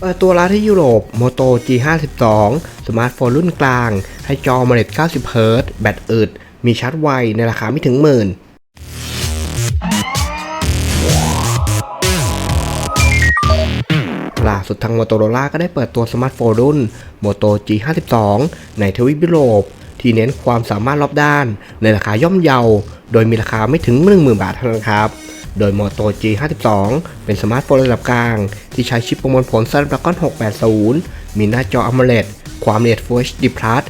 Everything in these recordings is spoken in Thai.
เปิดตัวร้านที่ยุโรป Moto G52 สมาร์ทโฟนรุ่นกลาง ให้จอ AMOLED 90 Hz แบตอึด มีชาร์จไวในราคาไม่ถึงหมื่น ล่าสุดทาง Motorola ก็ได้เปิดตัวสมาร์ทโฟนรุ่น Moto G52 ในทวีปยุโรป ที่เน้นความสามารถรอบด้าน ในราคาย่อมเยา โดยมีราคาไม่ถึง 10,000 บาทเท่านั้นครับ โดย Moto G52 เป็นสมาร์ทโฟนระดับกลาง ที่ใช้ชิปประมวลผล Snapdragon 680 มีหน้าจอ AMOLED ความละเอียด Full HD Plus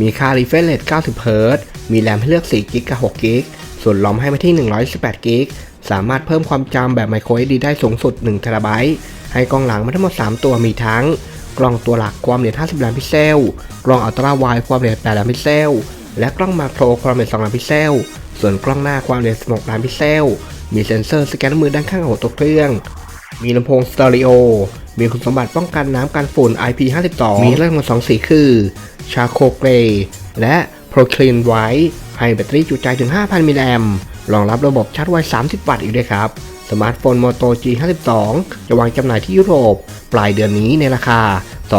มีค่า refresh rate 90 Hz มีแรมให้เลือก 4 g b กับ 6 g b ส่วนลอมให้มาที่ 128 g b สามารถเพิ่มความจำแบบ Micro SD ได้สูงสุด 1 t b ให้กล้องหลังมาทั้งหมด 3 ตัวมีทั้ง กล้องตัวหลักความละเอียด 50 ล้านพิกเซล กล้องอัลตร้าไวด์ความละเอียด 8 ล้านพิกเซล และกล้องมาโครความละเอียด 2 ล้านพิกเซล ส่วนกล้องหน้าความละเอียด 16 ล้านพิกเซล มีเซ็นเซอร์สแกนมือด้านข้างของตัวเครื่อง มีลำโพงสเตอริโอ มีคุณสมบัติป้องกันน้ำกันฝุ่น IP52 มีเรื่องมา2สีคือ ชาโคเกรและ Pro Clean White ให้แบตเตอรี่จุใจถึง 5,000 มิลลิแอมรองรับระบบชาร์จไว 30 วัตต์อีกด้วยครับ สมาร์ทโฟน Moto G52 จะวางจำหน่ายที่ยุโรป ปลายเดือนนี้ในราคา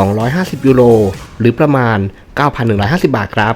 250 ยูโร หรือประมาณ 9,150 บาทครับ